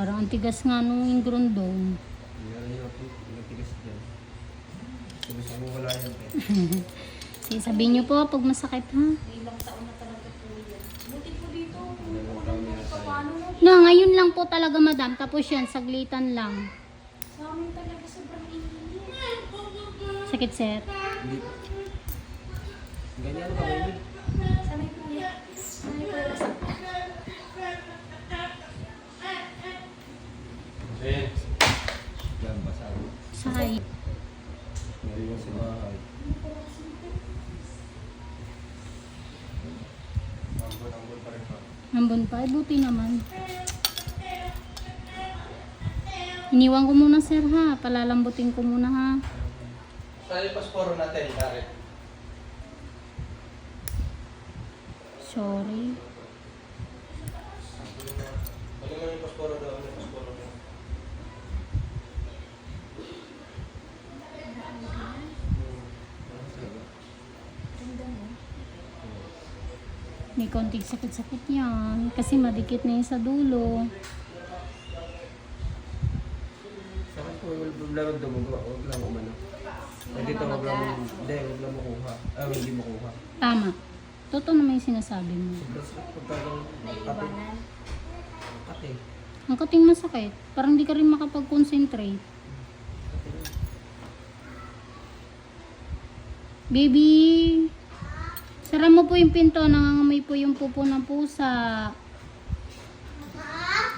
Parang ang tigas nga nung yan, eh. Sige, sabihin niyo po pag masakit ha. Ilang taon na talaga po yan. Buti dito. No, ngayon lang po talaga madam. Tapos yan, saglitan lang. Sa talaga sobrang. Sakit sir. Ganyan ba? Sanay po. Sanay po. Yan, basa. Say. Naiwan sa bahay. Ambon-ambon pa rin pa. Nambun pa. Buti naman. Iniwan ko muna sir ha. Palalambutin ko muna ha. Yung pasporo natin, Karen? Sorry. Ano nga yung pasporo daw? Ano yung pasporo daw? Ganda mo. May konting sakit-sakit yan. Kasi madikit na yun sa dulo. Saan po yung laro dumugo? Huwag lang umano. Dito huwag lang, hindi, huwag lang makuha. Ah, hindi makuha. Tama. Totoo naman yung sinasabi mo. Sakit. Ang kating masakit. Parang di ka rin makapag-concentrate. Baby! Sara mo po yung pinto. Nangangamay po yung pupo ng pusa.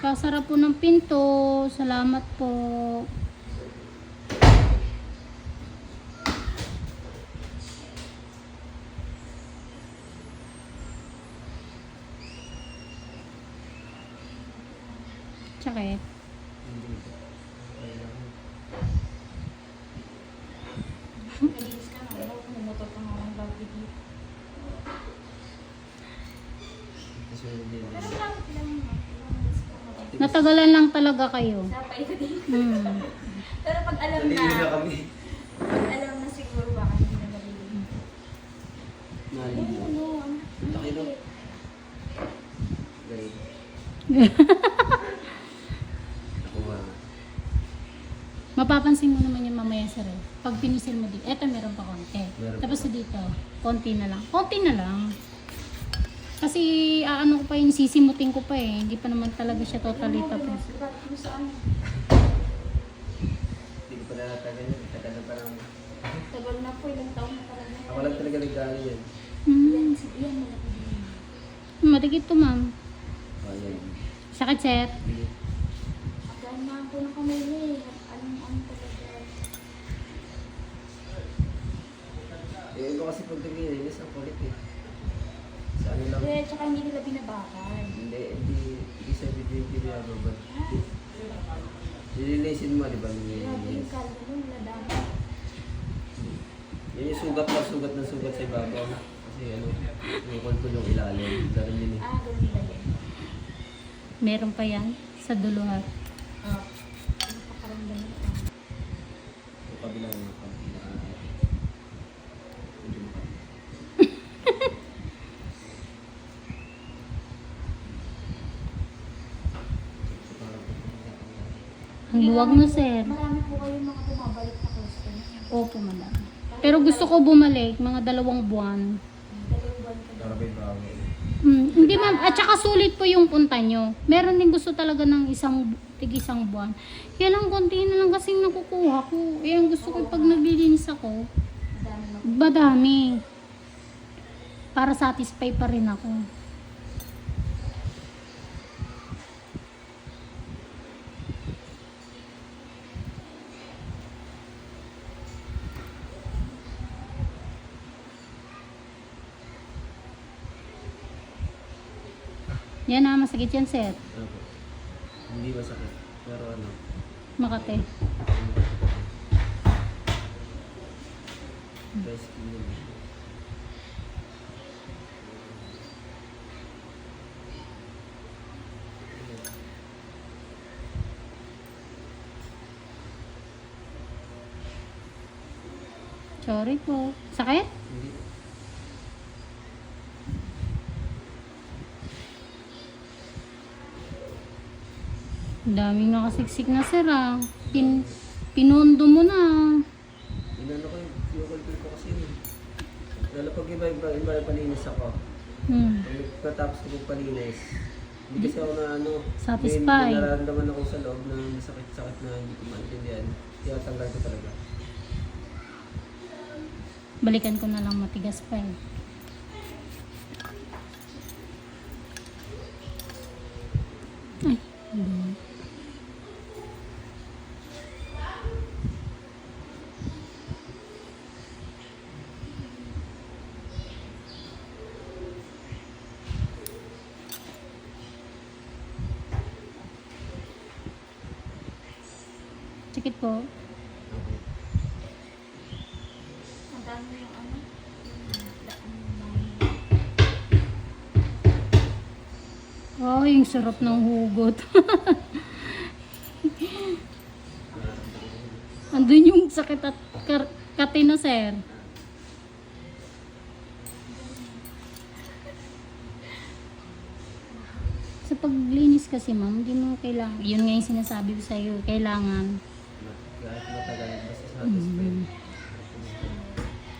Pasara po ng pinto. Salamat po. Sakit. Hindi. Kailangan. Nalinis ka na. Ano, pumumotor ka nga ng bago dito. Kasi hindi. Pero bakit lang mo? Natagalan lang talaga kayo. Napay ko din. Hmm. Pero pag alam Nalilin na kami. pag alam na siguro baka hindi na nalilin. Nalilin. Ano, ano? Laki no? Mapapansin mo naman yung mamaya sa ref. Pag pinisil mo dito, eto meron pa konti. Meron Tapos pa. dito, konti na lang. Konti na lang. Kasi aano ko pa yun, sisimutin ko pa eh. Hindi pa naman talaga siya totally tapos. Hindi ko pa natatagal yun. Tagal na parang... Tagal na po, ilang taon na talaga. Ako lang talaga nagdali yan. Hmm. Yan, din. Madikit to ma'am. Oh, yan. Sakit sir. Dahil na po na kami eh. Anong ano talaga. Eh, iba kasi pag naglilinis ang kulit eh. Sa ano lang. Eh, tsaka hindi nila binabakan. Hindi, hindi, hindi sa video yung pinababad. Nililisin mo, di ba? Grabe yung Nililinis. kaldo mo, wala dami. Yan yung sugat na sugat na sugat sa ibabaw. Kasi ano, yung kulkul yung ilalim. Ganun yun eh. Ah, ganun ba yan? Meron pa yan sa duluhat. Ah. Napakaramdam ito. Yung kabila ng kabila. Medyo makapal. So, parang- Ang luwag mo sir. Marami po kayo mga bumabalik na customer. Opo madam. Pero gusto ko bumalik, mga dalawang buwan. Dalawang buwan ka Para may. Hmm, hindi ma'am, at saka sulit po yung punta nyo. Meron din gusto talaga ng isang tig isang buwan. Kaya lang konti na lang kasing nakukuha ko. Eh, ang gusto ko pag naglilinis ako, na. badami. Para satisfy pa rin ako. Yan na, masakit yan, sir. Ano po? Hindi masakit. Pero ano, Makate. best yun. Sorry po. Sakit? Daming nakasiksik na sir ah. Pin, pinundo mo na. Inano ko yung kinukulpil ko kasi yun. Lalo pag iba, iba, iba, palinis ako. Hmm. Pag Pagkatapos ko palinis, hindi kasi ako na ano, Satisfied. may, nararamdaman ako sa loob na sakit-sakit na hindi ko maintindihan. Kaya tanggal ko talaga. Balikan ko na lang matigas pa eh. Sakit po. Ang dami yung ano. Oh, yung sarap ng hugot. Andun yung sakit at katina, sir. Sa paglinis kasi, ma'am, hindi mo kailangan. Yun nga yung sinasabi ko sa'yo, kailangan. Kahit matagal, basta satisfied.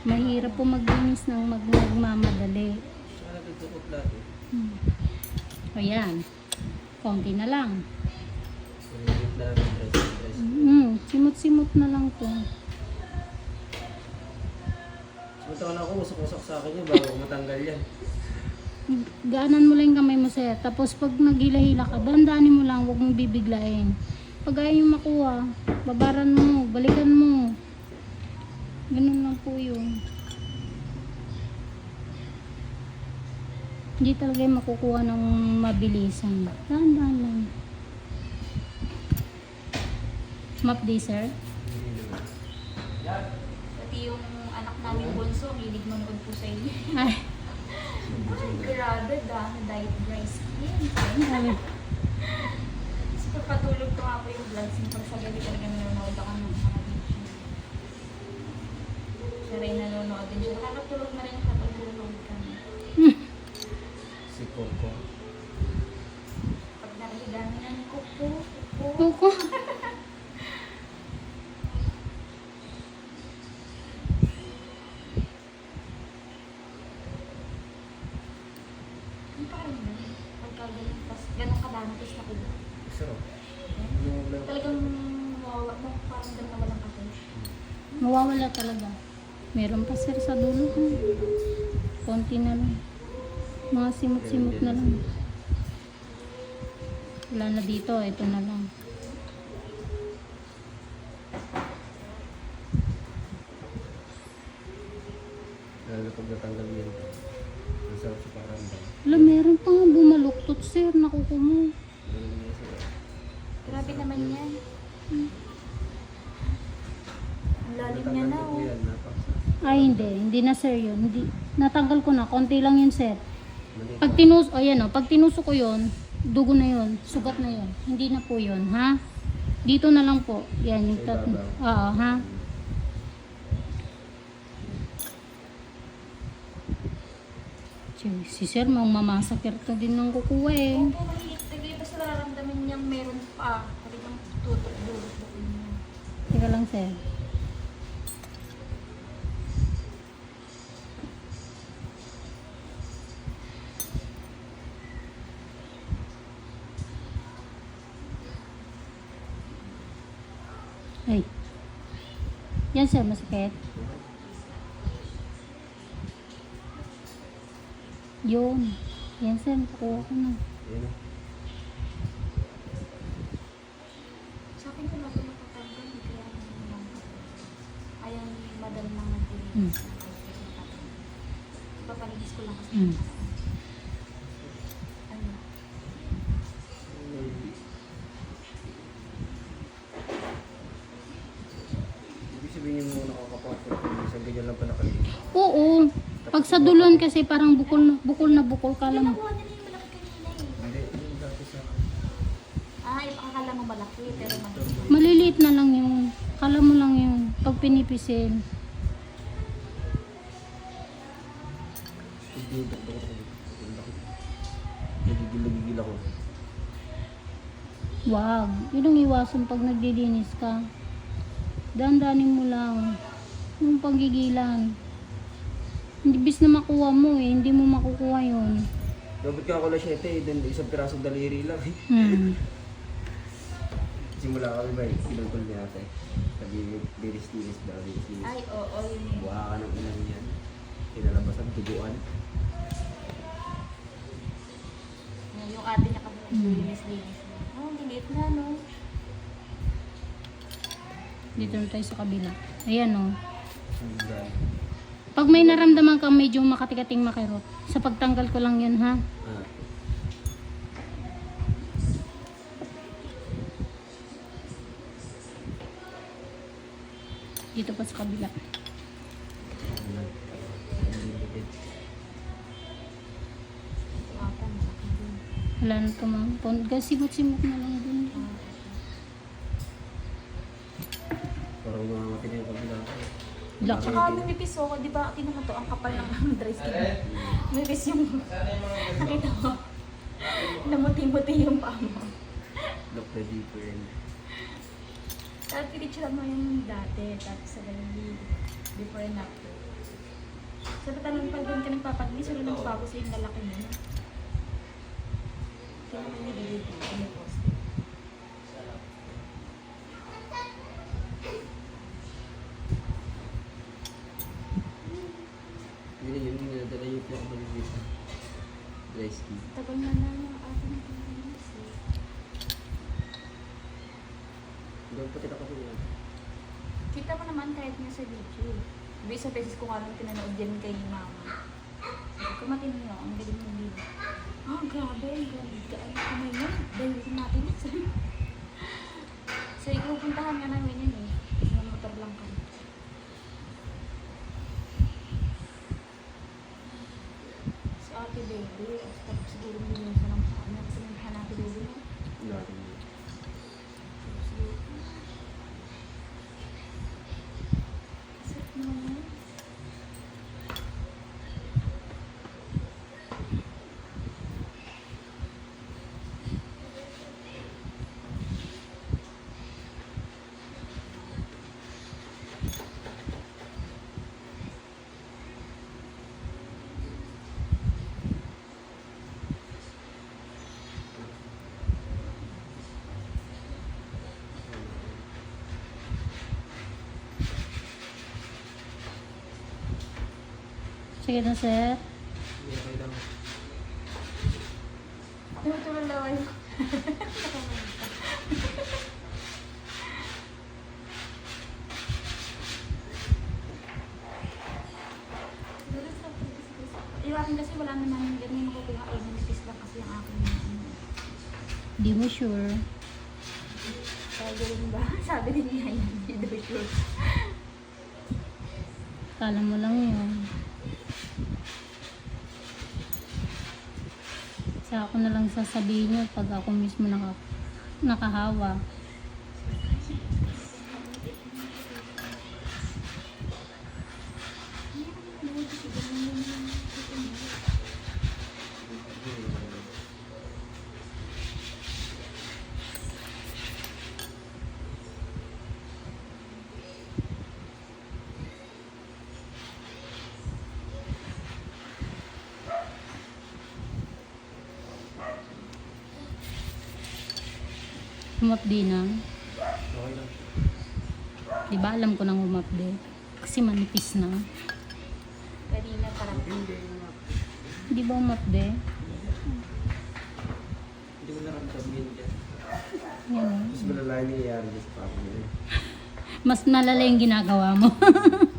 Mahirap po maglinis ng mag magmamadali. Saka nagtutupot lahat eh. Hmm. O yan, konti na lang. Sinigit na namin dress, dress. Hmm, simot-simot na lang ko na ako, usok-usok sa akin yun bago matanggal yan. Gaanan mo lang yung kamay mo sir. Tapos pag naghila-hila ka, dandanin mo lang, huwag mong bibiglain. Pag ayaw yung makuha, babaran mo, balikan mo. Ganun lang po yun. Hindi talaga yung makukuha ng mabilisan. Dahan-dahan lang. Map day, sir. Pati yung anak namin bunso, hilig manood po sa inyo. Ay, Grabe, dami diet dry skin. ay. Tapos pagpatulog ko po yung vlogs. Pag sa gabi talaga nanonood ako ng mga video. Siya rin nanonood din siya. Nakakatulog na rin siya pag nanonood kami. Si Coco. Pag nakahiga niya, kuko, kuko. Kuko. Ano pa rin ba? Pagka ganun, tas ganun kadami, tapos nakuha. Sarap. Yung lang. Talagang mawawa mo, parang ganun na walang ako. Mawawala talaga. Meron pa sir sa dulo. Hmm. Konti na lang. Mga simot-simot na lang. Wala na dito, ito na lang. Lalo pag natanggal yan. Ang sarap sa paramdam. Wala, meron pa nga bumaluktot sir. Nakuko mo. Grabe naman yan. Ang lalim niya na, Natanggal ko oh. yan, napakasarap. Ay, hindi. Hindi na sir yun. Hindi. Natanggal ko na. Konti lang yun sir. Pag tinus, o yan o, pag tinuso ko yun, dugo na yun, sugat na yun. Hindi na po yun, ha? Dito na lang po. Yan, yung Sa tat... ibabaw. Oo, ha? Si- Si sir, mang mamasakir to din ng kukuha eh. Opo. Sige, basta nararamdaman niyang meron pa. Talagang tutok dulo. Teka lang sir. Ay. Yan sir, masakit. Yun. Yan sir, nakuha ko na. Yan. Sa akin ko lang ito matatanggal. Hindi kaya naman. Ayaw ni madam na mag-ilis. Hmm. Ko lang kasi. Hmm. Ano? Ibig sabihin yung mga nakakapapot. Isang ganyan lang pala kalit. Oo. Pag sa dulon kasi parang bukol na bukol na bukol ka lang. Eh. Yung akala mo malaki pero. Maliliit na lang yung, kala mo lang yung pag ako. Nagigil-nagigil ako. Wag. Yun ang iwasan pag naglilinis ka. Dandanin mo lang. Yung panggigilan. Hindi bis na makuha mo eh. Hindi mo makukuha yun. Dapat ka ako na 7 eh, then isang pirasong daliri lang eh. Hmm. Simula kami ba, kinulkul niya ate. Sabi, biris-biris daw, biris-biris. Ay, oo, yun yun. Buha ka ng inang yan. Pinalabas ang duguan. Yung ate niya kasi linis-linis. Oh, lilit na, no? Dito na tayo sa kabila. Ayan oh. Ang. Pag may naramdaman kang medyo makatikating makirot, sa pagtanggal ko lang yan ha. Dito pa sa kabila. Wala na mga pon. Simot-simot na lang dun. Parang mga matindi yung kabila ko. Laki. Tsaka lumipis ako, di ba? Tinan mo to, ang kapal ng dry skin. Lumipis yung... Nakita mo? Namuti-muti yung paa mo. Look the deeper. Tapos pinitsura mo yung dati, tapos sa ganun before and after. Sabi talagang pag doon ka nagpapaglinis, wala nang bago sa yung lalaki mo. Kaya mo yung dito, ano post. Hindi na yun, hindi na po ako dito. Dry skin. Tagal na na yung ating eh. Doon pa tira kasi yan. Kita mo naman kahit nga sa video. Iba sa beses ko nga lang pinanood yan kay mama. Sabi ko matindi ako, ang galing ng video. Ah, grabe, ang ganda. Ano kamay mo? Dahil sa natin. so, ikupuntahan nga namin yun eh. Mga motor lang kami. Si baby, tapos siguro hindi lang sa kanya. Kasi hanapin baby mo. Natin yun. Sarap naman yun. Sige na sir. Hindi okay lang. Tumutulong laway ko. Yung akin kasi wala naman ganyan makukuha ay manipis lang kasi yung akin ano. Di mo sure. Kaya ganun ba? Sabi din niya hindi daw sure. Kala mo lang yun. Sa ako na lang sasabihin nyo pag ako mismo naka, nakahawa. Humapdi na. Okay lang. Di ba alam ko nang humapdi? Kasi manipis na. Kanina parang Hindi. Di ba humapdi? Hindi mo naramdaman yun dyan. Yan. Mas malala yung nangyayari sa. Mas malala yung ginagawa mo.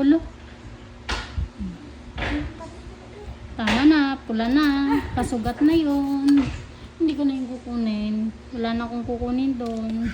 Ulo. Tama na, pula na. Pasugat na yun. Hindi ko na yung kukunin. Wala na akong kukunin doon.